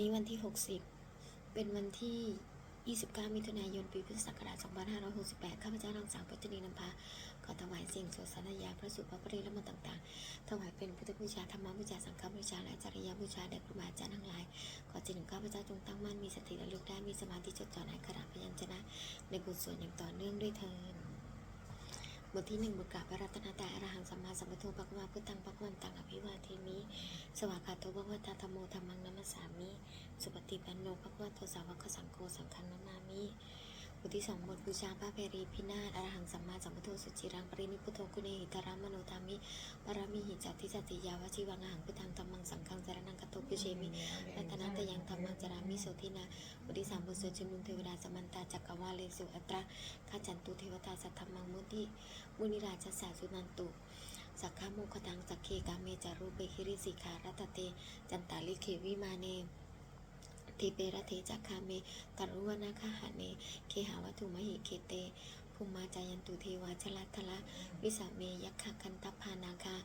นี้วันที่ 60 เป็นวันที่ 29 มิถุนายน ปีพุทธศักราช 2568 ข้าพเจ้านางสาวปัจจุนีนำพาขอถวายสิ่งสวดสารยาพระสุภพระปริและมนต่างๆ ถวายเป็นพุทธบูชาธรรมบูชาสังฆบูชาและจริยบูชาแด่ครูบาอาจารย์ทั้งหลาย ขอจิตของข้าพเจ้าจงตั้งมั่นมีสติระลึกได้มีสมาธิจดจ่อในขณะพยัญชนะ ในบุญส่วนอย่างต่อเนื่องด้วยเทิน บทที่หนึ่งบทกกาพระรัตนตายอรหังสัมมาสัมพุทโธภควาพุทธังภควันตังอภิวาเทมิ สวากาโตภควตาธรรมโมธรรมังนัมสสามิ สุปฏิปันโนภควโตสาวกสังโฆสังฆังนามามิบทที่สองบทบูชาพระเพรีพินาศอรหังสัมมาสัมพุทโธ ปรินิพุทโธกุเนหิตารามโนธามิปรามิหิจัตติสัตติยาวชิวังหังพุทธังธรรมังสังฆังสารนังกัตโตปุเชมิรัตนัตยังธรรมังจารามิโสทินาบทที่สามบทสวดชุมนุมเทวดาสมันตาจักรวาเลสุอัตราข้าจันตุเทวตาสัทธรรมังมุติมุนิราชสาสุนันตุสักขาโมคตังสักเคกาเมจารุเบคิริสิขารัตเต จันตาลิเขวิมาเนทิเปรเทจักคาเมตรุวนาคาหะเน เคหาวัตถุมหิเคเต ภูมิมาจายันตุเทวาชลัทละ วิสาเมยักขคันตพานาคา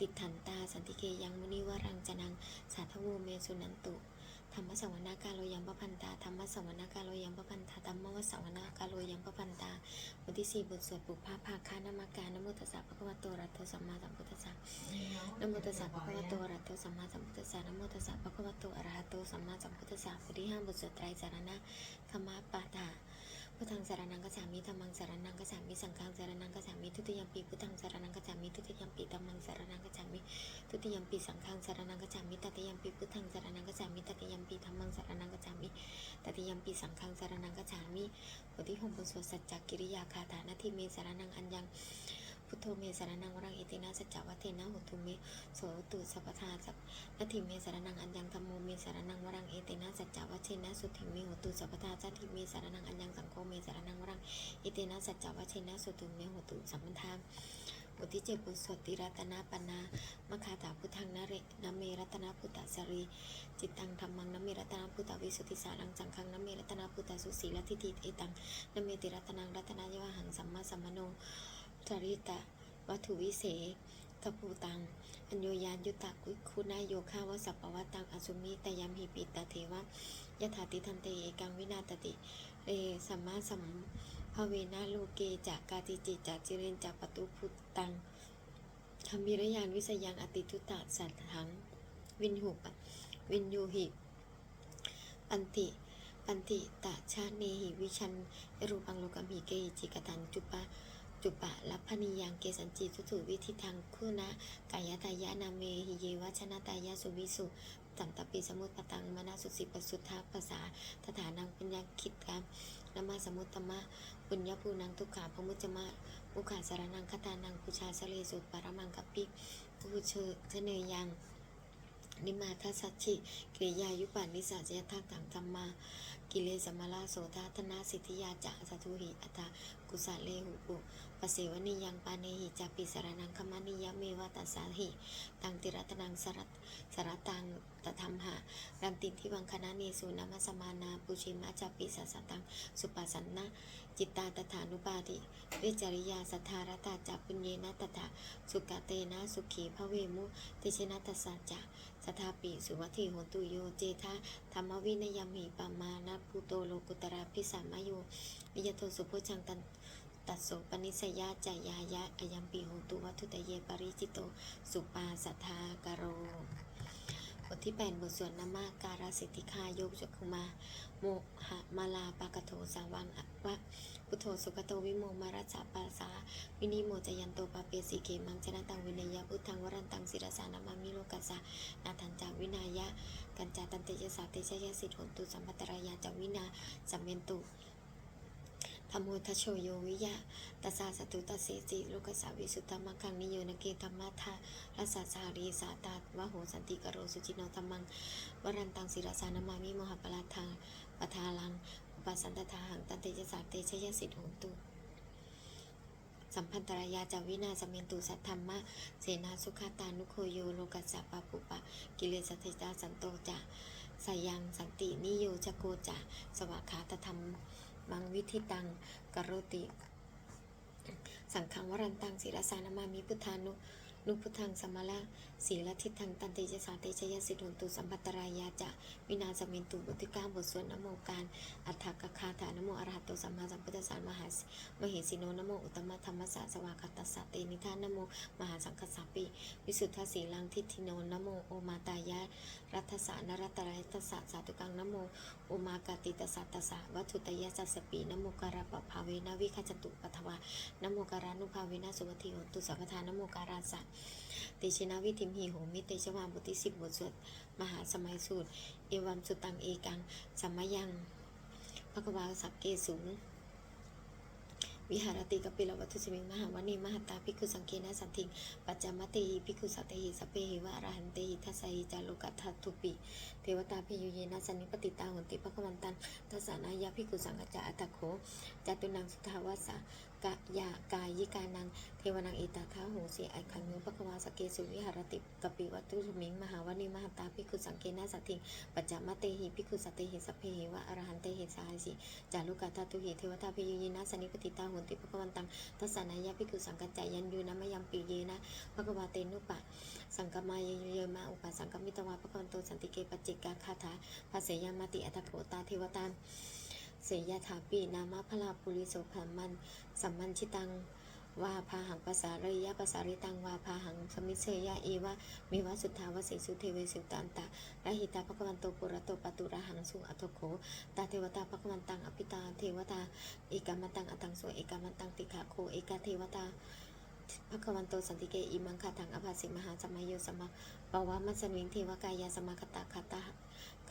ติดถันตา สันติเกยังมุนิวรังจนัง สาธโวเมสุนันตุ ธรรมสวนาการโลยังปพันตา ธรรมสวนาการโลยังปพันตา ธรรมวสวนาการโลยังปพันตาบทที่สี่บทสวดปุพพาภาคานามการนโมตัสสะภะคะวะโตระหะโตสัมมาสัมพุทธัสสะนโมตัสสะภะคะวะโตระโตสัมมาสัมพุทธัสสะนโมตัสสะภะคะวะโตอะระหะโตสัมมาสัมพุทธัสสะบทที่ห้าบทสวดไตรสารณะธรรมปาฐา พุทธังสารนังกัจฉามิธรรมังสารนังกัจฉามิสังฆังสารนังกัจฉามิทุติยมปีพุทธังสารนังกัจฉามิทุติยมปีธรรมังสารนังกัจฉามิทุติยมปีสังฆังสารนังกัจฉามิตติยมปีพุทธังสารนังกัจฉามิตติยมปีธรรมังสารนังกัจฉามิตติยมปีสังฆังสารนังกัจฉามิบทที่หกบทสวดสัจจกิริยาคาถานาทีเมสารนังอัญญัง พุทโธเมสารนังวรังอิตินาสัจจวัตเทนะหุตุเมโสตุสัพพทาสัพนาทิเมสารนังอัญญังธรรมโมเมสารนังวรังเอตินาสัจจวัตเทนะสุทิเมหุตุสัพพทาสัตถิเมสารนังอัญญังสังโฆเมสารนังวรังอิตินาสัจจวัตเทนะสุตุเมหุตุสัมปันธาบทที่เจ็ดบทสวดติรัตนาปนามคาถาพุทธังนเรนเมรัตนาพุทธสรี จิตตังธรรมังนเมรัตนาพุทธวิสุทธิสารังจังคังนเมรัตนาพุทธสุสีลทิฏฐิเอตังนเมติรัตนังรัตนายวหังสัมมาสัมมโน จริตะ วัตถุวิเศษกปูตัง อัญโยยานยุตตะกุคุณายโยคาวสัพปวัตังอสุมิตยามหิปิตตเทวะยถาติทันเตเอกังวินาตติเรสัมมาสัมภเวนะโลเกจากกาติจิจากจิเรนจากปตุพุตตังธรรมิรยานวิสยังอติทุตตสัตถัง วินหุปวินยูหิปันติปันติตะชาเนหิวิชันยรูปังโลกัมหิเกจิกตันจุปะ จุปะลัพพนิยังเกสันจิทุตุวิธิทางคุณะกายตายะนาเมหิเยวัชนะตายะสุวิสุตันตปิสมุตปตังมนาสุสิปสุทธาภาษาตถานังปัญญาคิดกามนมาสมุตตมะปุญญภูนังทุกขาพมุจมะมุขาสารนังคตานังปุชาสเลสุปรมังกัปปิปุเชเชเนยังนิมาทัสสชิกิริยายุปันนิสัจยทักถังธรรมา กิเลสมาลาโสธาธนาสิทธิยาจะสัทุหิอัตากุสะเลหุปุปเสวนิยังปาเนหิจาปิสารนังคมานิยะเมวะตัสสาหิ ตังติรัตนังสรัตสรตังตธรรมหะรันติทิวังคณะเนสุนามัสมานาปุชิมาจาปิสัสตัง สุปัสสันนะจิตตาตถานุปาติเวจริยาสัทธารตาจัปุญเยนะตถาสุกเตนะสุขีพระเวมุติชนะตัสสะจะส ทาปิสุวัติโหตุโยเจทาธรรมวินยมิปามานะภูโตโลกุตระพิสัมมโยวิยโตสุโพชังตันตัสโสปนิสยาจายายะอายัมปิโหตุวัตถุตเยปริจิโต สุปาสัทธากโรบทที่แปดบทสวดนามาการสิทธิคายกจกคุมา โมหะมาลาปากโทสาวังวะ พุทโธสุกโตวิโมมารัสสะปาสาวินิโมจยันโตปาเปสิเกมังชนะตังวินัยยะพุทธังวรันตังศิรสานามามิโลกัสสะนาทันจาวินายะ กัญจาตันเตยสาเตชยสิทธนตุสัมปตรายาจาวินาสัมเมนตุธรรมโมทโชโยวิยะตัสสาสตุตัสเสจิโลกัสสาวิสุตตมังคังนิโยนเกธรรมะทารัสสาสารีสาตาวะโหสันติกโรสุจิโนธรรมัง วรันตังศิรสานามามิโมหปลาทางปทาลัง ปสันตทาหังตันเตยสาเตชยสิทธนตุสัมพันตรายาจาวินาสเมนตุสัทธรรมะเสนาสุขาตานุโคโยโลกัสสะปะปุปะ กิเลสติตาสันโตจะสายังสันตินิโยจโกจะสวากขาตธรรมมังวิธิตังกโรติ สังฆังวรันตังศิรสานามามิพุทธานุ นุพุทธังสมมาละศีลทิทังตันเตจะสาเตชยสิทธนตุสัมปัตตรายาจะวินาสมินตุบทที่เก้าบทสวดนโมการ อัฏฐกคาถานโมอรหัตโตสัมมาสัมพุทธสสะมหาสมเหสีโนนโมอุตมะธรรมสสะสวากตัสสะเตนิทานนโมมหาสังคสาปิ วิสุทธสีลังทิฏฐิโนนโมโอมาตายะรัตสะนรัตรายตสะสาตุกังนโมโอมากาติตสัตตสะวัตถุตยะสัสสปีนโมการะปภาเวนะวิคัจตุปัทวานโมการานุภาเวนะสุวัติโหตุสัพพทานโมการาสะติชินาวิธิมหีโหมิเตชวาบทที่สิบบทสวดมหาสมัยสูตร เอวัมสุตังเอกังสัมมยังพระกวาสักเกสูงวิหารติกปิลวัตุสิมิงมหาวณีมหัตตาภิกขุสังเกนะสันทิง ปัจจามติภิกขุสัตหิสพเพหิวะอรหันเตหิทัสสหิจารุกัตถัตถุปิ เทวตาพิยุเยนะสันนิปติตาหนติภควันตันทัสสานายาภิกขุสังกจจะอัตตโขจตุนังสุทาวาสะ กะยากายิกานัง เทวนังเอตาทาโหสีไอคังนุปะควาสเกสุวิหารติกปิวัตุสมิงมหาวณีมหัตาภิกขุสังเกนะสัตถิงปัจจามเตหิภิกขุสัตหิสพเพหิวะอรหันเตหิสาหสิจารุกัตถัตถุหิเทวตาพิยุเยนะสนิปติตาหุนติภควันตังทัสสานายาภิกขุสังกัจจายันยูนะมยังปีเยนะภะควาเตนุปะ สังกมายเยมาอุปสังกมิตวาภะควันโตสันติเกปัจเจกาคาถาภาเสยามาติอัตโขตาเทวตา เสยถาปีนามะพลาปุริโสภามันสัมมันชิตังวาพาหังภาษาเรยะภาษาริตังวาพาหังสมิเสยะเอวะมิวะสุทธาวสิสุเทเวสุตันตะระหิตาภควันโตปุระโตปตุระหังสุอัตโขตาเทวตาภควันตังอภิตาเทวตาเอกามตังอตังโสเอกามตังติขาโคเอกาเทวตาภควันโตสันติเกอิมังคาทังอภาสิมหาสมัยโยสมะปวามัสวิงเทวกายาสมาคตาคาตา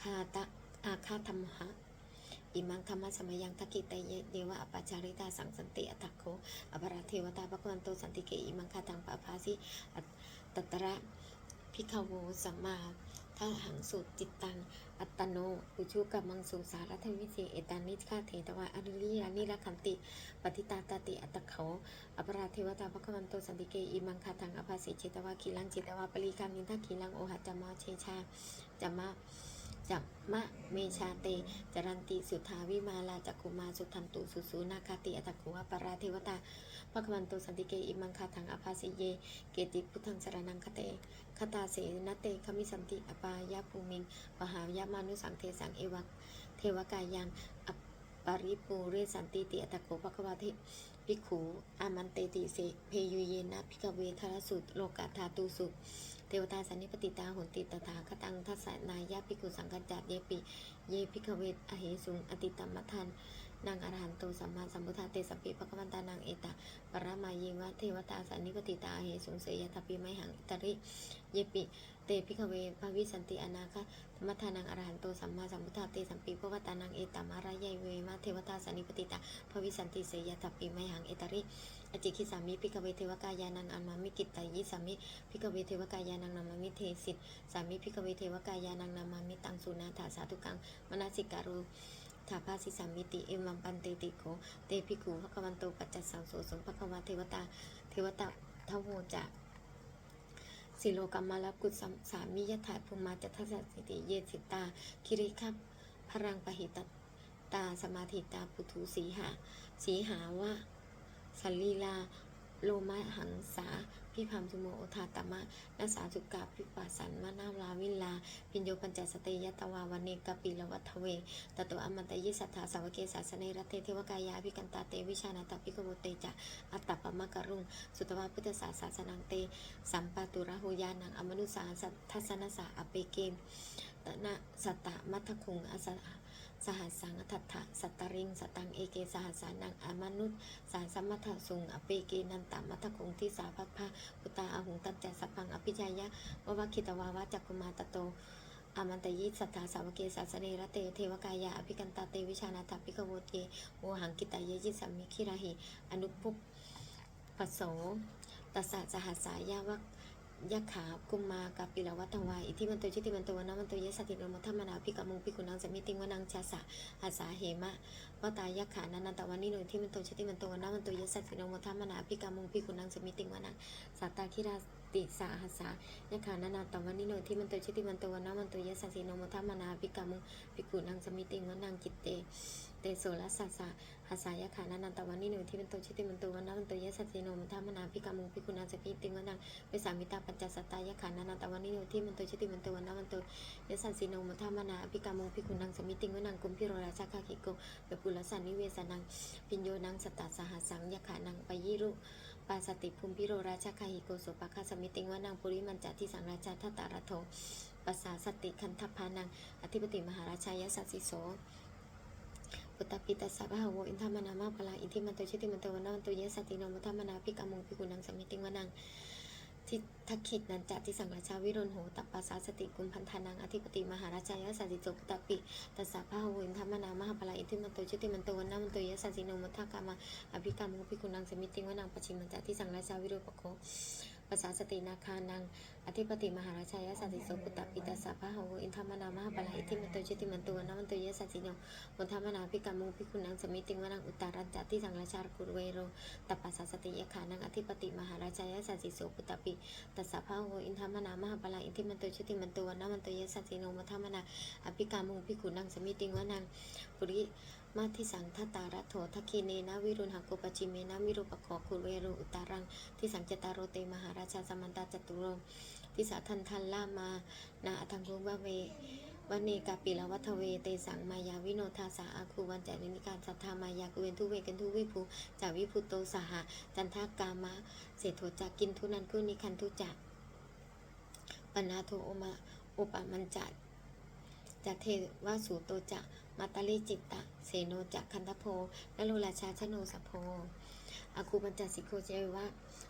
คาตะอาคาธรรมหะ อิมังธรรมะสมัยยังทักกิตเยเดวะอปัจจาริตาสังสันติอัตถโคอปราเทวตาภควันโตสันติเกอิมังคาทังปะภาสิอัตตระพิขโวสัมมาทาหังสุจิตตัง อัตโน อุชุกัมมังสุสารทวิเศเอตานิฆาเทตวะอริลิยานิรักขันติ ปฏิตาตาติอัตเขาอปราเทวตาภควันโตสันติเกอิมังคาทังอภาสิเจตวาคีลังเจตวาปริกามินทักขีลังโอหัจจมาเชชาจัมมะ จัมมะเมชาเต จรันติสุทาวิมาลาจักคุมาสุทันตุสุสูนาคาติอัตตะโขอปราเทวตาภควันโตสันติเกอิมังคาทังอภาสิเย เกติพุทธังสรนังคเตคตาเสนเตคมิสันติอปายาภูมิงปหายามานุสังเทสังเอวักเทวกายังอปริปูเรสันติติอัตตโกภควาเท ภิกขูอามันเตติเสเพยุเยนะพิกเวทารสุโลกาธาตุสุเทวตาสันนิปติตาหนติตถาคตังทัสสนายาภิกขุสังกัจจเยปิ เยพิกเวทอเหสุงอติตัมมทัน นางอรหันโตสัมมาสัมพุทธาเตสัพพิภควันตานางเอตาปรมาเยวะเทวตาสันนิปติตาเหสุงเสยทัพพิไมหังอิตริเยปิเตพิกเวภวิสันติอนาคธรรมทานังอรหันโตสัมมาสัมพุทธาเตสัมปีพวตานังเอตามารายายเวมาเทวตาสันนิปติตาภวิสันติเสยทัพปิไมหังเอตริอจิคิสามิพิกเวเทวกายานังอันมามิกิตตายิสามิพิกเวเทวกายานังนามามิเทสิตสามิพิกเวเทวกายานังนามามิตังสุนาถาสาธุกังมนาสิการุ ถาภาสิสามิติเอมังปันเตติโกเตพิกูภควันโตปัจจัสสังโสสมภควาเทวตาเทวตาทโวจะสิโลกัมมาลกุสัมสามิยถาภูมาจัตถสัสสิติเยสิตา คิริคับพรังปหิตตาสมาธิตาปุถุสีหา สีหาวะสัลลีลา โลมะหังสา พิพัมสุโมโอทาตมะนาสาสุกาพิปัสสันมะนาวลาวิลลาปิญโยปัญจสเตยตวาวันเนกปิลวัทเวตโตอมันตยิสัทธาสาวเกสาสเนรเทเทวกายาภิกันตาเตวิชานาตปิกโวเตจะอัตตปมะกะรุง สุตวาพุทธศาสาสนังเต สัมปาตุระหุยานังอมนุสาสัททัสนสาอเปเกมตนะสัตตะมัทคุงอสห สหัสสังทัตถะสัตตริง สตังเอเกสหัสสานังอมนุษย์สาสัมมัทธสุงอเปเกนันตมัทคุงที่สาพัพพะพุตาอหุงตัจจสัพพังอภิจายะววคิตวาวาจักกุมาตโตอามันตยิสัทธาสาวเกสาสเนรเตเทวกายาอภิกันตาเตวิชานาถปิกโวเตโวหังกิตายยิสัมมิคิราหิอนุปุปปโสตัสสะสหัสสายาวะ ยะขากุมมากับปิลวัตวายอิทิมันโตชิติมันโตวนามันโตเยสติโนมัทธมนาพิกามุงภิกุนังสมิติวนังชาสะอาสาเหมะวตายะขานันตะวันนิโนทิมันโตชิติมันโตวนามันโตเยสติโนมัทธมนาพิกามุงภิกุนังสมิติวนังสัตตาคิรา ติสาหัสสายะขานานาตวันนิโนที่มันโตชิติมันโตวันนามันโตยะสัสสิโนมุทัมนาภิกามุภิกขุนังสมิติงวนังจิตเตเตโสรัสสะสะหัสสายะขานานันตวันนิโนที่มันโตชิติมันโตวันนามันโตยะสัสสิโนมุทัมนาภิกามุภิกขุนังสมิติงวนังเวสามิตาปัญจสัตตายะขานานันตวันนิโนที่มันโตชิติมันโตวันนามันโตยะสัสสิโนมุทัมนาภิกามุภิกขุนังสมิติงวนังกุมพิโรราชาคาคิโกเปปุลสันนิเวสนังพิญโยนังสตตาสหัสสังยะขานังไปยิรุ ปาสติภูมิพิโรราชคาหิโกโสปะคาสมิติงวานังปุริมันจัติสังราชาทัตตาระโทปัสสาสติคันทพานัง อธิปติมหาราชายสัสสิโสปุตตปิตัสสะพะหะโวอินทามานามาพลาอินทิมันโตชิติมันโตวันนามันโตเยสติโนมุทามนาภิกามงภิกุนังสมิติงวานัง ทิทักขิดนันจัติสังราชาวิรุณโหตัปปาสาสติกุลพันธานังอธิปติมหาราชายสัสสิจกตปิตัสสะพะหวินธรรมนามหาปลาอิทิมันโตชุติมันโตวันนามันโตยะสัสสิโนมัทากามาอภิกรรมุภิกุนังสมิติงวนังปชิมันจัติสังราชาวิรุปโค ภาษาสตินาคานัง อธิปติมหาราชายสัสสิโสปุตตปิตัสสะพะหโวอินทามานามหาปลาอิทิมันโตชิติมันตวันนามันโตยสัสสิโนมุทามนาภิกามุภิกุนังสมิติงวนังอุตตารันจติสังราชากุเวโรตปัสสสติยะขานังอธิปติมหาราชายสัสสิโสปุตตปิตัสสะภะโวอินทามนามหาปลาอิทิมันโตชุติมันตวันนามันโตเยสัสสิโนมัทามนาอภิกามุงพิขุนังสมิติงวนังปุริ มาทิสังทัตตาระโถทักคีเนนะวิรุณหโกปจิเมนะวิรูปโขคุเวรุอุตารังทิสังจตารโรเตมหาราชาสมันตาจตุโรทิสาทันทันล่ามานาอัทังคุวะเววันเนกาปิลวัทเวเตสังมายาวิโนทาสาอาคูวันจานิการสัทธามายากุเวนทุเวกันทุวิภูจาวิพุตโตสหจันทากามะเศรษโถจักกินทุนันกุนิคันทุจักปนาโทโอมาอุปมันจัด จัเทวสูโตจะมาตาลิจิตตะ เสโนจะคันทโพนโลราชาชโนสโพอาคูปัญจสิโคเจวะ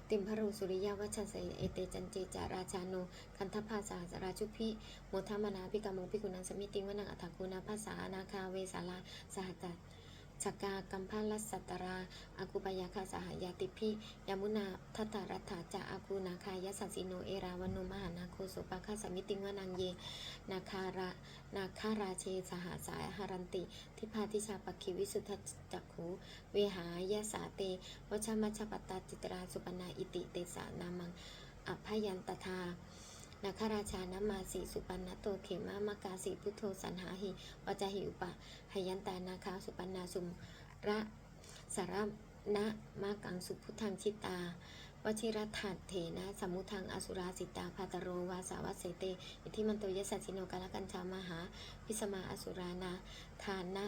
ติมพรุสุริยวัชสเอเตจันเจจาราชาโนคันทภาสาสราชุพิโมทามนาพิกามงพิกุนังสมิติวนังอัฏฐกุณาภาษานาคาเวสาลาสหัตต ชกากัมพาลัสสัตราอากุปยาคาสหายาติพิยามุนาทัตตารัตถาจะอากูนาคายสัสสิโนเอราวันโนมหานาโคโสปะคาสมิติงวนังเย นาคาระนาคาราเชสหาสายหารันติ ทิพาทิชาปคิวิสุทธจักขูเวหายาสาเตวชามัชปตตาจิตราสุปนาอิติเตสานามังอภยันตทา นาคาราชานามาสีสุปันนโตเขมามากาสีพุทโธสันหาหิวจาหิอุปะหยันตานาคาสุปันนาสุมระสารนะมากังสุพุทธังชิตาวชิรถัดเถนะสมุทังอสุราสิตาภาตโรวาสาวัสเสเตอิทิมันโตยสัสสิโนกาลกัญชามหาพิสมาอสุรานาทานะ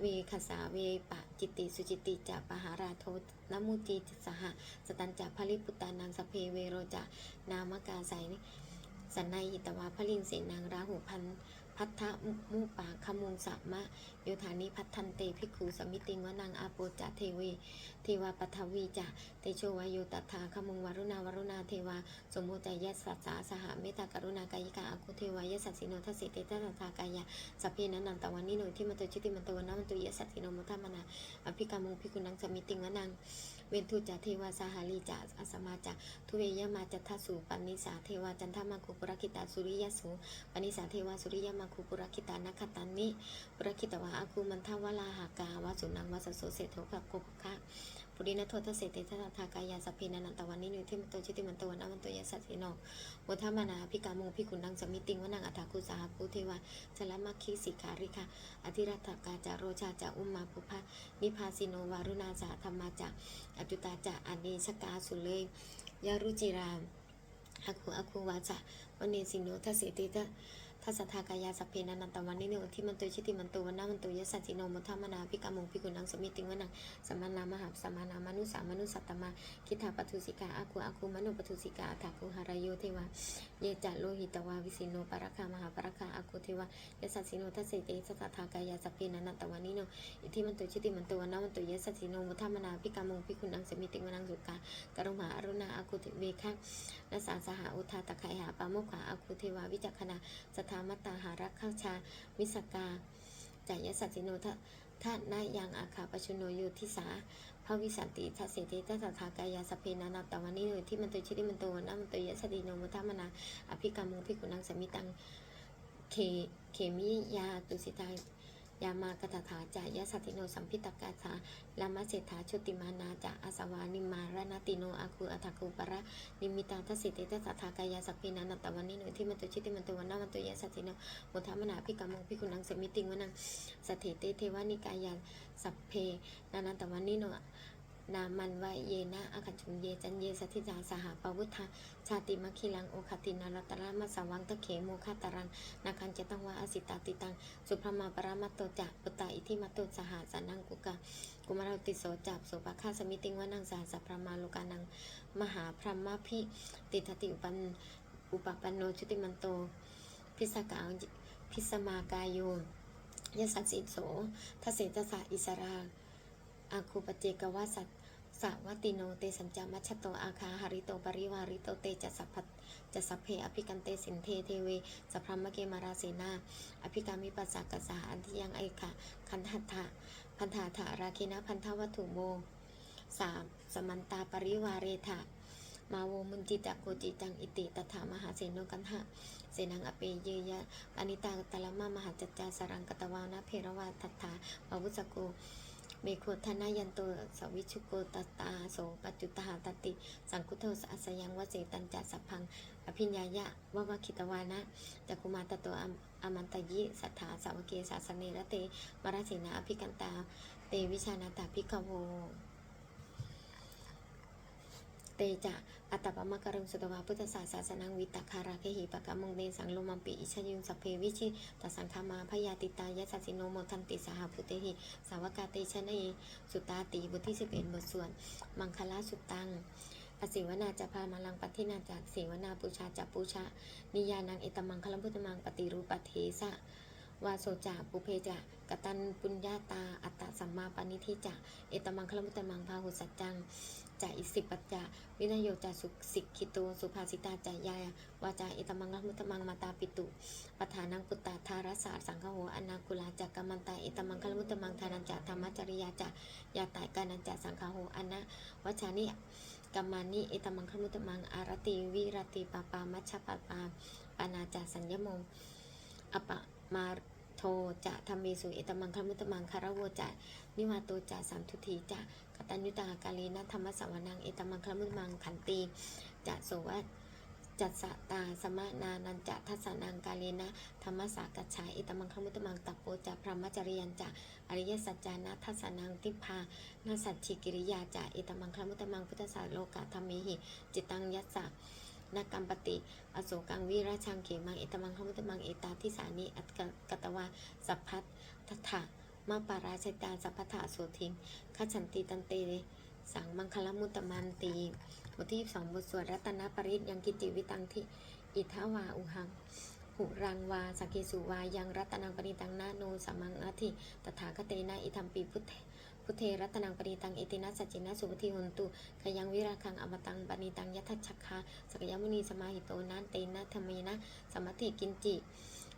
เวคสาเวปะจิตติสุจิติจะปหาราโทนมุจีสหสตันจะพลิปุตตานังสเพเวโรจะนามกาไสนิ สันนายหิตวาพลิงเสนางราหูพันพัทธมุปาคมุงสัมมะโยธานิพัทธันเตภิกขุสมิติงวนังอาโปจะเทเวเทวาปัทวีจะเตโชวายโยตัทธาคมุงวารุณาวารุณาเทวาสมโมจายสัสสาสหเมตากรุณากายิกาอาคุเทวายสัสสิโนทัสสิเตตัสสากายาสัพเพนันนันตวันนิโนที่มันโตชิติมันตวันนามันโตยสัสสิโนมุทัมมนาอภิกามุงภิกุนังสมิติงวนัง เวนทุจะเทวาสหาลีจาอสมาจาทุเวยมาจัตทัสูปนิสาเทวาจันทมาคุปุรคิตาสุริยสูปนิสาเทวาสุริยมาคุปุรคิตานัคตันนิปุรคิตวาอาคูมันทวลาหากาวาสุนังวาสโสเสโทภะโกภะ ปุรินโททเสเตทัตถากายาสพเพนันตวันนิโนเทมโตชิติมันโตวันนามันตยสัสสิโนโมทามานาพิกามงพิกุนังสมิติงวนังอัฏฐคุสาภูเทวาจลมัคคีสิการิกาอธิรัตถกาจาโรชาจาอุมมาภุพะนิพาสิโนวารุณาสาธรรมาจาอจุตาจะอเนชกาสุเลยยารุจิรามอาคูอาคูวาจะวันเนสิโนทัสเสติทะ ทัสทากายาสพเพนันตวันนิโนที่มันโตชิติมันโตวันนามันโตยสัจจิโนมุทามนาพิกามุงพิกุนังสมิติงวนังสมานามหาสมานามนุสามนุสัตตมาคิทาปทุสิกาอาคูอาคูมนุปทุสิกาอัฏฐคุหารโยเทวาเยจะโลหิตวาวิสิโนปรคามหาปรคาอาคูเทวายสัสสิโนทัสเติสัสสะทากายาสพเพนันตวันนิโนอิทิมันตุชิติมันตุวันนามันตุเยสัสสิโนมุทามนาพิกามุงพิคุนังสมิติวนังสุกากรุมหาอรุณาอาคุเวคะนัสสาสหาอุทาตะไคหาปาโมขาอาคุเทวาวิจักขณาสทามตตาหารักข้าชา วิสกาจายสัสสิโนทะทะนายังอาคาปชุโนโยทิสาพระวิสันติทัศเสติทัสสะทากายาสเพนานาตวันนิโยที่มันตุชิติมันตัวันนามันตุเยสัสสิโนมุทามนาอภิกรรมุงพิคุนังสมิตังเคเคมิยาตุสิตา ยามากตถาจายสัติโนสัมพิตกาสาลามาเศรษฐาชุติมานาจะอาสวานิมารณติโนอาคูอัตคุปะระนิมิตาทศิเตตสัทธากายาสัพพินันตตวันนิโนที่มันตุชิติมันตุวันนามันตุยสัติโนมุทามนาพิกามังพิกุณังสมิติงวนังสถิเตเทวานิกายาสัพเพนานันตวันนิโน นามันวะเยนะอาคันชุมเยจันเยสัทธิจาสหปวุฒาชาติมะคิลังโอคตินารัตระมัสสวังตะเขโมคาตารันนาคันเจตังวะอสิตาติตัง สุพรมาปรามัตโตจะปตาอิทิมัตโตสหาสานังกุกะกุมารติโสจับโสภคาสมิติงวะนังสาสัพพรมาโลกานัง มหาพรหมพิติทติอุปันอุปปันโนชุติมันโต พิสกาพิสมากายโยยสัสสิโสทเสตสะอิสรา อาคูปเจกวาสัตสาวติโนเตสัญจามัชโตอาคาหาริโตปริวาริโตเตจัสสัพพจัสสัพเพอภิกันเตสินเทเทเวสัพพรมเกมาราเสนาอภิกามิปัสสะกัสสะอันทียังไอคะคันหัตถะพันธาถาราคินะพันธวัตถุโมสามสมันตาปริวาเรถะมาโวมุนจิตะโกจิตังอิติตถามหาเสโนกันหะเสนังอเปเยยะอนิตาตละมะมหาจัจจาสรังกตวานะเพรวาทัตถาปวุสโก เมโคทนายันโตสวิชุโกตตาโสปัจจุตหาตติ สังคุโทสอัสยังวเสตันจัสพัง อภิญญายะววคิตวานะจักุมาตโตอมอมันตยิสัทธาสาวเกสาสเนระเตมรสินาอภิกันตา เตวิชานาตาภิกขโว เตจะอัตตปมะกรุงสุตวาพุทธศาสสนังวิตาคาราเคหิปะกะมงเดสังโลมัมปิอิชยุงสัพเพวิชิตสังคามาพยาติตายะสัสิโนโมทันติสหพุเตหิสาวกาเตชะสุตาติบทที่11บทส่วน มังคลาสุตังอสิวนาจะพามาลังปัทินาจากเสวนาปูชาจับปูชานิยานังเอตมังคลัมพุทธมังปฏิรูปเทสะวาโสจาปุเพจะกตันปุญญาตา อัตตสัมมาปณิทิจะเอตมังคลัมพุทธมังพาหุสัจจัง จะอิสิปัจจะวินโยจาสุสิกิโตสุภาสิตาจายาวาจาเอตมังคลัมพุทธมังมาตาปิตุปฐานังปุตตาธารสาสังฆโหอนาคุลาจักกัมมันตาเอตมังคลัมพุทธมังทานันจะธรรมจริยาจะยาตายกานันจะสังฆโหอนะวัชานิกัมมานิเอตมังคลมุตมังอารติวิรติปาปามัชฌปาปาปานาจาสัญญโมอปะมา จะธรรมีสุเอตมังคมุตตมังคารโวจะนิวาโตจะสัมทุทีจะกตัญญุตากาลีนะธรรมสวนังเอตมังคมุตตมังขันตีจะโสวะจัตสตาสมะนานันจะทัสสนังกาเลนะธรรมสากัจฉาเอตมังคมุตตมังตัปโปจะพรหมจริยันจะอริยสัจจานะทัสสนังทิพานาสัจฉิกิริยาจาเอตมังคมุตตมังพุทธศาโลกาธรรมิหิจิตตังยัสสะ นากัมปติ อโศกังวิราชังเขมังเอตมังคลมุตตมังเอตาทิสานิอัตกะกตวาสัพพัททัทธะมาปาราชตาสัพพทธะโสทิงขัฉันติตันเตสังมังคลมุตตมันตีบทที่22บทสวดรัตนปริตยังกิจิวิตังทิอิทาวาอุหังหุรังวาสกเกสุวายังรัตนังปณิตังนาโนสัมมังอธิตถาคเตนะอิทัมปีพุทธ พุทเทรัตนังปณิตังเอตินะสัจจินะสุปฏิหนตุขยังวิราคังอมตังปณิตังยัตชักคาสกยมุนีสมาหิโตนันเตนะธรรมเมนะสมัติกินจิ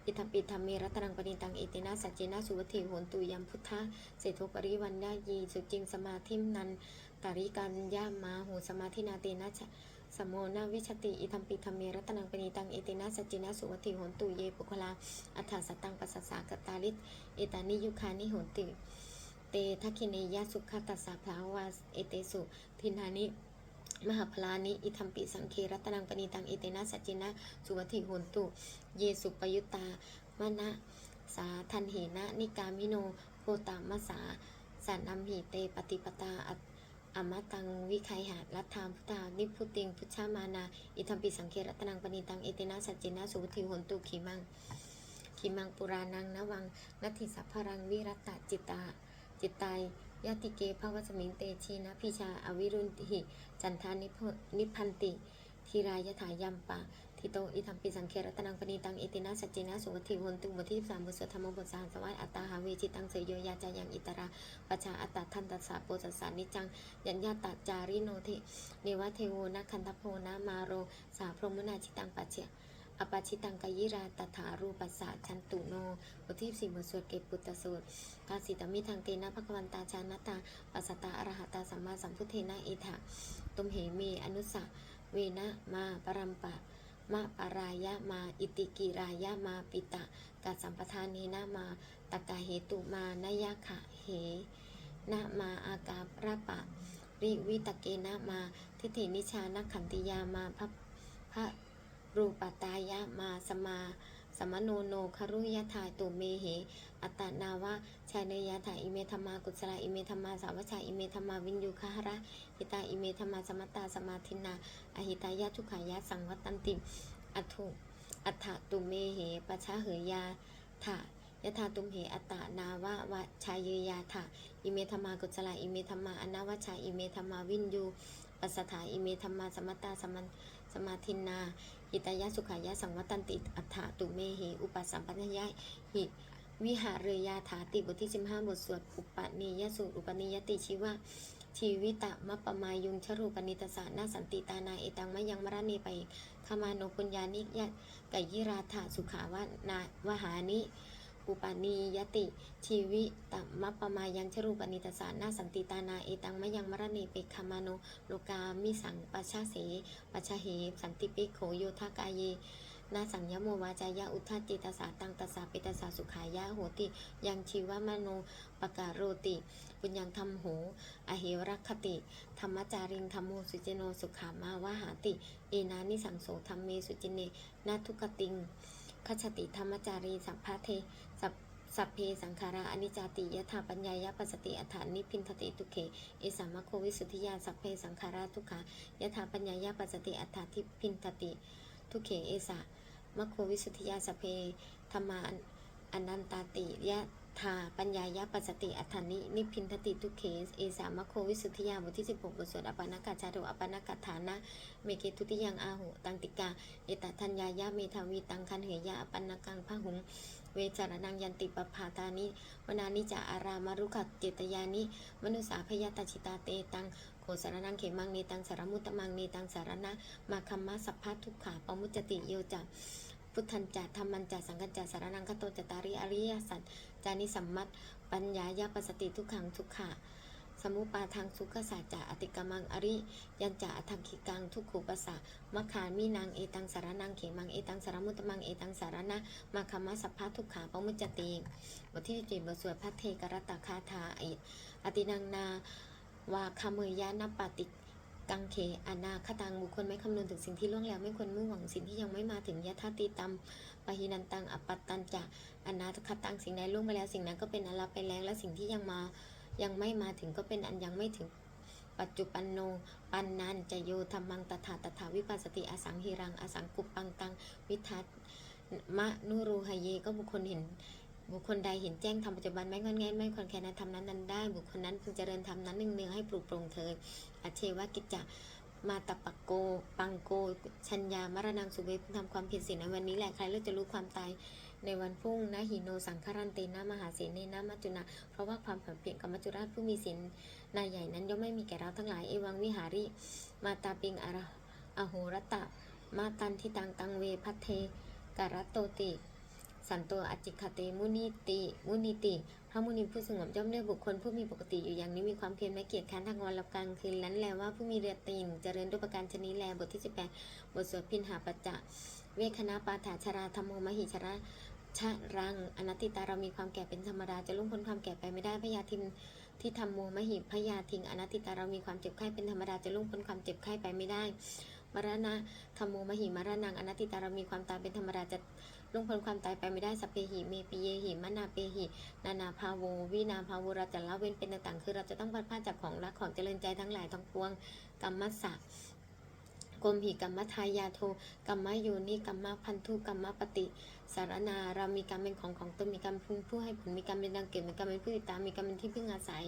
อิทัปิธรรมเมรัตนังปณิตังเอตินะสัจจินะสุปฏิหนตุยัมพุทธะเศรษฐปริวันญายีสุจิงสมาธิมนันตาริกันยามาหูสมาธินาเตนะชะสมโมนาวิชติอิทัมปิธรรมเมรัตนังปณิตังเอตินะสัจจินะสุวัติโหนตุเยปุคลาอัฏฐสตังปัสสสากตาลิตเอตานิยุคานิโหนติ เตทักขิเนยสุขตัสสะภาวาเอเตสุทินานิมหาพลานิ อิทัมปิสังเครัตนังปณิตังเอเตนะสัจจินะ สุวัติโหนตุ เยสุปยุตตามนะสาทันเหนะ นิกามิโนโคตามสาสันนัมหิเตปฏิปตาอัอมตังวิไคหะรัตถามพุทธานิพุติงพุชามานา อิทัมปิสังเครัตนังปณิตังเอเตนาสัจจินะ สุทิโหนตุขีมังขีมังปุรานังนวังนัตถิสัพพรังวิรัตตจิตตา จิตตายยติเกภวสมิงเตชีนะพิชาอวิรุณหิจันทานิพนิพันติทีรายถายัมปะทิโตอิทัมปิสังเครัตนังปณิตังเอตินาสัจจินะสุทิหนตุบทที่13บทสวดธรรมบทสหัสวายอัตตาหาเวจิตังเสยโยยาจายังอิตราปชาอัตตาทันตัสสะโปสัสสานิจัง ยัญญาตาจาริโนเทเนวะเทโวนะคันทโพนะมาโร สาพรหมนาชิตังปัจเจ อปาชิตังกายิราตถารูปัสสะชันตุโนบทที่สี่บทสวดเกตปุตตสูตรกาสิตมิทางเตนะภควันตาชานตาปัสสตาอรหัตาสัมมาสัมพุทเทนะเอถะตุมเหเมอนุสะเวนะมาปรัมปะมะปารายะมาอิติกิรายะมาปิตะกัสสัมปทานเนนะมาตกาเหตุมานยะขะเหนะมาอากาพระปะริวิตเกนะมาทิฏฐินิชานักขันติยามาพระพระ รูปตายะมาสมาสมโนโนครุยถาตุเมเห อัตนาวะชายเนยถาอิเมธรรมากุศลอิเมธรรมาสาวชาอิเมธรรมาวินยูคหระหิตาอิเมธรรมาสมตตาสมาธินา อหิตายะทุขายะสังวัตตันติ อัตุอัฏฐตุเมเหปชะเหยาถายะธาตุมเหอัตนาวะวะชายเยยาถาอิเมธรรมากุศลอิเมธรรมาอนาวชาอิเมธรรมาวินยูปัสสถาอิเมธรรมาสมตตาสมันสมาทินา หิตายะสุขายะสังวัตันติอัฏฐตุเมหิอุปสัมปัญญะหิวิหารเรยาถาติบทที่ 15 บทสวดอุปนิยสูตรอุปนิยติชีวะชีวิตะมะปะมายุงชรูปนิตสานาสันติตานาเอตังมะยังมรณีไปขมาโนปุญญานิยะไกยิราถาสุขาวานาวหานิ อุปนิยติ ชีวิตมัปปมายังชรูปนิตสานาสันติตานาเอตังมยังมรณีเปกขมาโนโลกามิสังปัชชาเสปัชชาเหสันติปิโขโยทากายเยนาสังยโมวาจายะอุทาจิตสาตังตสาปิตสาสุขายะโหติ ยังชีวมโนปกาโรติ ปุญญังธรรมโหอเหรักขติ ธรรมจาริงธรรมโมสุจิโนสุขามาวาหาติ เอนานิสังโสธรรมเมสุจิเนนาทุกติงคชติธรรมจารีสัพพะเท สัพเพสังขาราอนิจจติยถาปัญญายปัสสติอัฏฐานิพินทติทุเขเอสามะโควิสุทธิยาสัพเพสังขาราทุกขายถาปัญญายปัสสติอัฏฐาทิพินทติทุเขเอสามะโควิสุทธิยาสัพเพธรรมาอนันตาติยะ ธาปัญญายะปัสติอัฏฐานิ นิพินทติทุกเขเอสามะโควิสุทธิยาบทที่ 16 บทสวดอปานกาจจารุอปานากาฐานะ เมเกทุติยังอาหุตังติกา เอตทัญญายะเมทาวีตังคันเหยยะอปันกังพหุงเวจารนังยันติปภาตานิวนานิจาอารามารุขเจตยานิ มนุสาพยาตชิตาเตตัง โขสารนังเขมังเนตังสารมุตมังเนตังสารณะมาคัมมะสัพพะทุกขาปมุจติโยจัพุทธันจัธรรมันจัสังกัจจสารนังคโตจตาริอริยสัจ จานิสัมมัตปัญญายาปสติทุกขังทุกขะสมุปาทางสุขสัจจะอติกมังอริ ยัญจะอทังคิกังทุกขุปสสะมะขามีนางเอตังสารนังเขมังเอตังสารมุตมังเอตังสารณะมาคมมะสัพพะทุกขาปมุจจติบทที่17บทสวดพระเทกรตคาถาอิอตินังนาวาคาเมยยานปฏิกังเคอนาคตังบุคคลไม่คำนึงถึงสิ่งที่ล่วงแล้วไม่ควรมุ่งหวังสิ่งที่ยังไม่มาถึงยะธาติตัม ปหินันตัง อปัตตันจะอนาคตังสิ่งใดล่วงไปแล้วสิ่งนั้นก็เป็นอันลับไปแล้วและสิ่งที่ยังมายังไม่มาถึงก็เป็นอันยังไม่ถึงปัจจุปันโน ปันนันจะโยธรรมังตถาตถาวิปัสสติอสังหิรัง อสังกุปปังตัง วิทัตมะนุรูหเย ก็บุคคลเห็น บุคคลใดเห็นแจ้งทำปัจจุบันไม่งอนแงนไม่ควรแค่นั้นทำนั้นนั้นได้ บุคคลนั้นพึงเจริญทำนั้นหนึ่งเนืองให้ปลูกปรงเถิดอเชวกิจจะ มาตปะโก ปังโก ชัญญามรณังสุเวพึงทำความผิดศีลในวันนี้แหละใครเลือกจะรู้ความตายในวันพรุ่งนะหิโนสังคารันเตนะมหาเสนนนะมัจจุนาเพราะว่าความผันเปลี่ยนกับมัจจุราชผู้มีศีลนายใหญ่นั้นย่อมไม่มีแก่เราทั้งหลายเอวังวิหาริ มาตาปิงอระอโหรตะ มาตันทิตังตังเวพัทเทการัตโตติ สันโตอจิคเตมุนิติมุนิติพระมุนีผู้สงบย่อมได้บุคคลผู้มีปกติอยู่อย่างนี้มีความเพียรไม่เกียจค้านทางวันรับกลางคืนนั้นแลว่าผู้มีเรือตีนเจริญด้วยประการชนิดแลบทที่18บทสวดพินหาปัจจะเวคณะปาถาชราธรรมโมมหิชระชะรังอนัตติตาเรามีความแก่เป็นธรรมดาจะล่งพ้นความแก่ไปไม่ได้พยาทิมที่ทำโมมหิพยาทิงอนัตติตาเรามีความเจ็บไข้เป็นธรรมดาจะล่งพ้นความเจ็บไข้ไปไม่ได้มรณะธรรมโมมหิมรณังอนัตติตาเรามีความตายเป็นธรรมดาจะ ล่วงพ้นความตายไปไม่ได้สัพเพหิเมปิเยหิมนาเปหิ นานาภาโววินาภาโวเราจะละเว้นเป็นต่างๆ คือเราจะต้องพัดพลาดจากของรักของเจริญใจทั้งหลายทั้งปวงกรรมสะกกรมหิกรรมทายาโทกรรมโยนิกรรมพันธุกรรมปฏิ สารนาเรามีกรรมเป็นของของตนมีกรรมเป็นผู้ให้ผลมีกรรมเป็นดังเกิดมีกรรมเป็นผู้ติดตามมีกรรมเป็นที่พึ่งอาศัย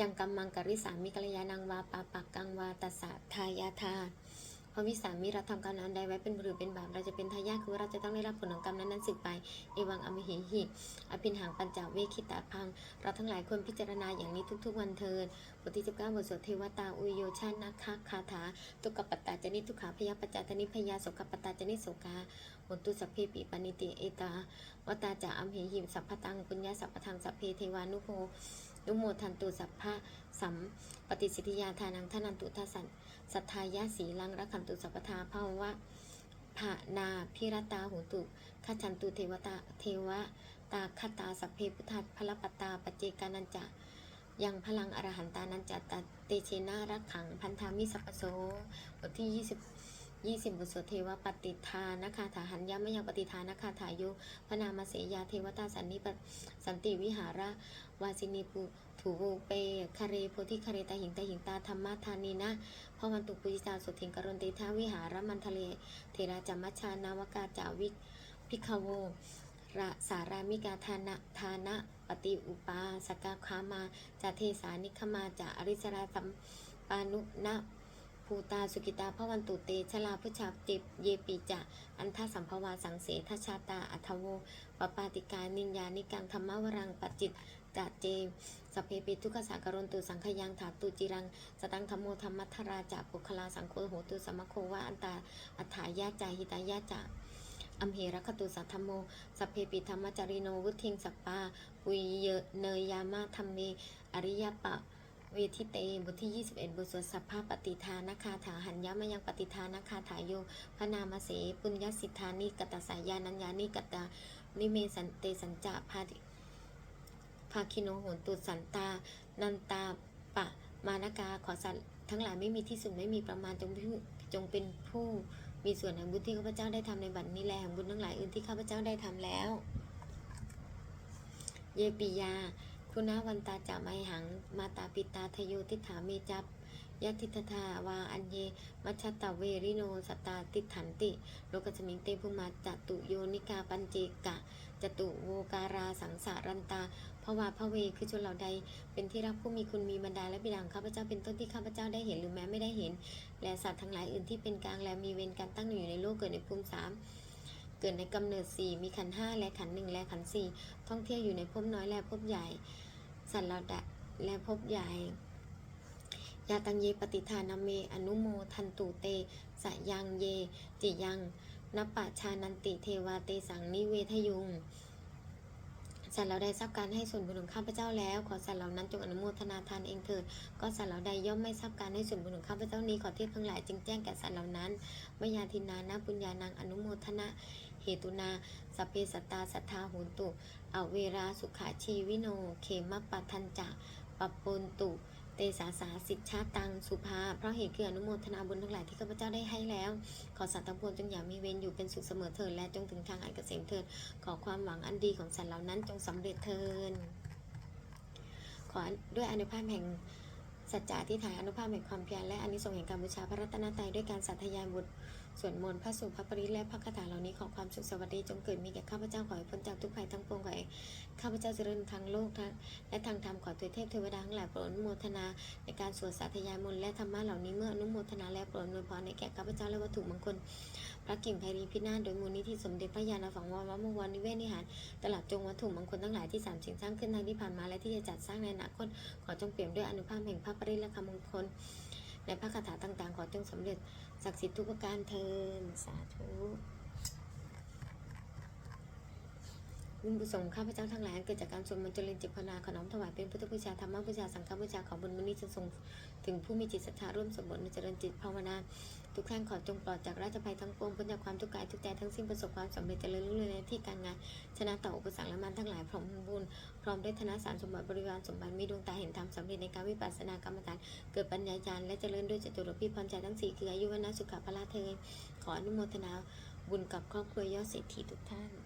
ยังกรรมังกริสามีกัลยาณังวาปาปักกังวาตัสสะทายาทา พระวิสามีเราทำกรรมนั้นใดไว้เป็นหรือเป็นบาปเราจะเป็นทายาทคือเราจะต้องได้รับผลของกรรมนั้นนั้นสืบไปเอวังอมิหิหิอภินหังปัญจเวคิตาพัง เราทั้งหลายควรพิจารณาอย่างนี้ทุก ๆ วันเทินบทที่19บทสวดเทวตาอุโยชานาคาคาถาตุกปตตาจนิทุขาพยาปจจตนิพยาสกปตตาจนิโสกาหนตุสัพเพปิปนิติเอตาวตาจาอัมเหหิสัพพตังปุญญาสัพพทังสัพเพเทวานุโภนุโมทันตุสัพพะสัมปฏิสิทธิยาทานังทานันตุทัสสัน สัทธายะสีลังรักขันตุสัพพทาภาวะภานาพิรตาหูตุขัจันตุเทวตาเทวตาคตาสัพเพพุทธัสพลปตาปจเจกานันจะยังพลังอรหันตานันจะตเตเชนารักขังพันธามิสัพโสบทที่ 20 20บทสวดเทวปฏิทานาคาถาหันยามยังปฏิทานาคาถายุพนามาเสยาเทวตาสันนิปสันติวิหาระวาสินีปุ ถูเปคาเรโพธิคาเรตาหิงตาหิงตาธรรมธานีนะพวันตุปุจิจาสุถิงกรณติทาวิหารมันทะเล เทราจามัชานาวกาจาวิกพิคโวระสารามิกาทานะทานะปฏิอุปาสกาคามาจาเทสานิคมาจาอริสราสัมปานุนะภูตาสุกิตาพระวันตุเตชลาพุชาเจเยปีจะอันทสัมภวาสังเสทชาตาอัทโวปปาติกานิญญานิกังธรรมวรังปจจิ ตจัเจสเพปิทุกขสากรนตุสังขยังถาตุจิรัง สตังธรรมโมธรรมัทราจาปุคลาสังโฆโหตุสมโควะอันตาอัฏฐายาจาหิตายาจาอัมเหรคตุสัทธมโม สัพเพปิธรรมจาริโนวุทิงสัปปาปุยเยเนยยามาธรรมเม อริยปะเวทิเต บทที่ 21 บทสวดสัพพะปฏิทานาคาถาหันยะมายังปฏิทานาคาถาโยพระนามเส ปุญญสิทธานิกตสายานัญญานิกตานิเมสันเตสัญจะพาติ ภาคิโนโหนตุสันตา นันตาปะ มานากาขอสัตว์ทั้งหลายไม่มีที่สุดไม่มีประมาณจงผู้จงเป็นผู้มีส่วนแห่งบุญที่ข้าพเจ้าได้ทำในบัดนี้แลแห่งบุญทั้งหลายอื่นที่ข้าพเจ้าได้ทำแล้ว เยปิยา คุณาวันตาจาไมหัง มาตาปิตาทโยติถาเมจับยะทิทธาวาอันเย มัชตาเวริโนสตาติถันติ โลกสมิงเตภุมาจตุโยนิกาปัญเจกะจตุโวการาสังสารันตา ภวาพระเวคือชนเหล่าใด เป็นที่รักผู้มีคุณมีบรรดาและบิดาของข้าพเจ้าเป็นต้นที่ข้าพเจ้าได้เห็นหรือแม้ไม่ได้เห็น และสัตว์ทั้งหลายอื่นที่เป็นกลางและมีเวรการตั้งอยู่ในโลกเกิดในภูมิสามเกิดในกำเนิดสี่มีขันห้าและขันหนึ่งและขันสี่ท่องเที่ยวอยู่ในภพน้อยและภพใหญ่ สัตว์เหล่าใดและภพใหญ่ยาตังเยปฏิทานาเม อนุโมทันตุเตสยังเย จิยังนปปะชานันติเทวาเตสังนิเวทยุง สัตว์เหล่าใดทราบการให้ส่วนบุญของข้าพเจ้าแล้ว ขอสัตว์เหล่านั้นจงอนุโมทนาทานเองเถิด ก็สัตว์เหล่าใดย่อมไม่ทราบการให้ส่วนบุญของข้าพเจ้านี้ขอเทพทั้งหลายจึงแจ้งแก่สัตว์เหล่านั้นมยาทินานาปุญญานางอนุโมทนาเหตุนาสเพสตาสัทธาหุนตุอเวราสุขาชีวิโน เขมปัทันจะปปปนตุ เตสาสาสิทธาตังสุภา เพราะเหตุคืออนุโมทนาบุญทั้งหลายที่ข้าพเจ้าได้ให้แล้ว ขอสัตว์ทั้งปวงจงอย่ามีเวรอยู่เป็นสุขเสมอเถิดและจงถึงทางอันเกษมเถิด ขอความหวังอันดีของสัตว์เหล่านั้นจงสำเร็จเถิดขอด้วยอนุภาพแห่งสัจจะที่ถ่ายอนุภาพแห่งความเพียรและอนิสงส์แห่งการบูชาพระรัตนตรัยด้วยการสัตยายบุตร ส่วดมนต์พระสูตรพระปริและพระคาถาเหล่านี้ขอความสุขสวัสดีจงเกิดมีแก่ข้าพเจ้าขอให้พ้นจากทุกภัยทั้งปวงขอให้ข้าพเจ้าเจริญทางโลกทั้งและทางธรรมขอเทวเทพเทวดาทั้งหลายโปรดอนุโมทนาในการสวดสาธยายมนต์และธรรมะเหล่านี้เมื่ออนุโมทนาและโปรดอวยพรในแก่ข้าพเจ้าและวัตถุมงคลพระกิ่งไพรีพินาศโดยมูลนิธิสมเด็จพระยาณสังวรวัมวรนิเวศนิหารตลาดจงวัตถุมงคลทั้งหลายที่สามสิ่งสร้างขึ้นทั้งที่ผ่านมาและที่จะจัดสร้างในอนาคตขอจงเปี่ยมด้วยอนุภาพแห่งพระปริและคำมงคล ในพระคาถาต่างๆ ขอจงสำเร็จศักดิ์สิทธิ์ทุกประการเทินสาธุ บุญกุศลข้าพเจ้าทั้งหลายเกิดจากการสวดมนต์เจริญจิตภาวนาขนอมถวายเป็นพุทธบูชาธรรมบูชาสังฆบูชาของบุญมุนีจะส่งถึงผู้มีจิตศรัทธาร่วมสมบูรณ์เจริญจิตภาวนา ทุกท่านขอจงปลอดจากราชภัยทั้งปวงพ้นจากความทุกข์กายทุกใจทั้งสิ้นประสบความสำเร็จเจริญรุ่งเรืองในที่การงาน ชนะต่ออุปสรรคและมารทั้งหลายพร้อมบุญพร้อมด้วยธนสารสมบัติบริวารสมบัติมีดวงตาเห็นธรรมสำเร็จในการวิปัสสนากรรมฐานเกิดปัญญาญาณและเจริญด้วยจตุรพิพรใจทั้งสี่คืออายุวนะสุขภาละเทขออนุโมทนาบุญกับครอบครัวยอดเศรษฐีทุกท่าน